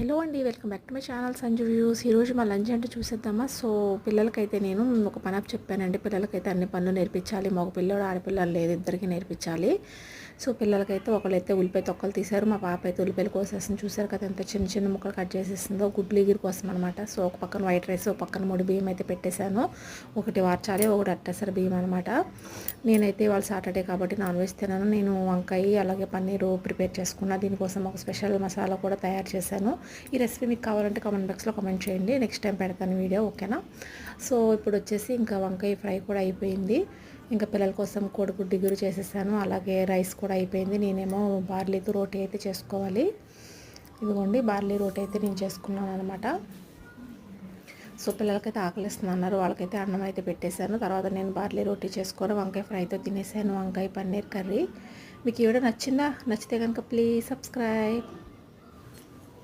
Hello అండి welcome back to my channel Sanju views ఈరోజు మా లంచ్ అంటే చూసేద్దామా? సో పిల్లలకైతే నేను ఒక పని అప్ చెప్పానండి. పిల్లలకైతే అన్ని పనులు నేర్పించాలి. మగ పిల్లడు ఆడపిల్లలు లేదు ఇద్దరికి నేర్పించాలి. సో పిల్లలకైతే ఒకళ్ళైతే ఉల్లిపాయ తొక్కలు తీశారు. మా పాప అయితే ఉల్లిపాయలు కోసేస్తుంది చూసారు కదా ఎంత చిన్న చిన్న ముక్కలు కట్ చేసేసిందో. గుడ్లు ఎగిరి కోసం అనమాట సో ఒక పక్కన వైట్ రైస్ ఒక పక్కన మూడు బియ్యం అయితే పెట్టేశాను. ఒకటి వార్చాలి ఒకటి అట్టేసారు బియ్యం అనమాట నేనైతే ఇవాళ సాటర్డే కాబట్టి నాన్ వెజ్ తినాను. నేను వంకాయ అలాగే పన్నీరు ప్రిపేర్ చేసుకున్నా. దీనికోసం ఒక స్పెషల్ మసాలా కూడా తయారు చేశాను. ఈ రెసిపీ మీకు కావాలంటే కామెంట్ బాక్స్లో కామెంట్ చేయండి. నెక్స్ట్ టైం పెడతాను వీడియో ఓకేనా సో ఇప్పుడు వచ్చేసి ఇంకా వంకాయ ఫ్రై కూడా అయిపోయింది. ఇంకా పిల్లల కోసం కోడిగుడ్డు ఇగురు చేసేసాను. అలాగే రైస్ కూడా అయిపోయింది. నేనేమో బార్లీతో రోటీ అయితే చేసుకోవాలి. ఇదిగోండి బార్లీ రోటీ అయితే నేను చేసుకున్నాను అనమాట సో పిల్లలకైతే ఆకలిస్తుంది అన్నారు. వాళ్ళకైతే అన్నం అయితే పెట్టేశాను. తర్వాత నేను బార్లీ రోటీ చేసుకొని వంకాయ ఫ్రైతో తినేసాను. వంకాయ పన్నీర్ కర్రీ. మీకు ఈ వీడియో నచ్చిందా? నచ్చితే కనుక ప్లీజ్ సబ్స్క్రైబ్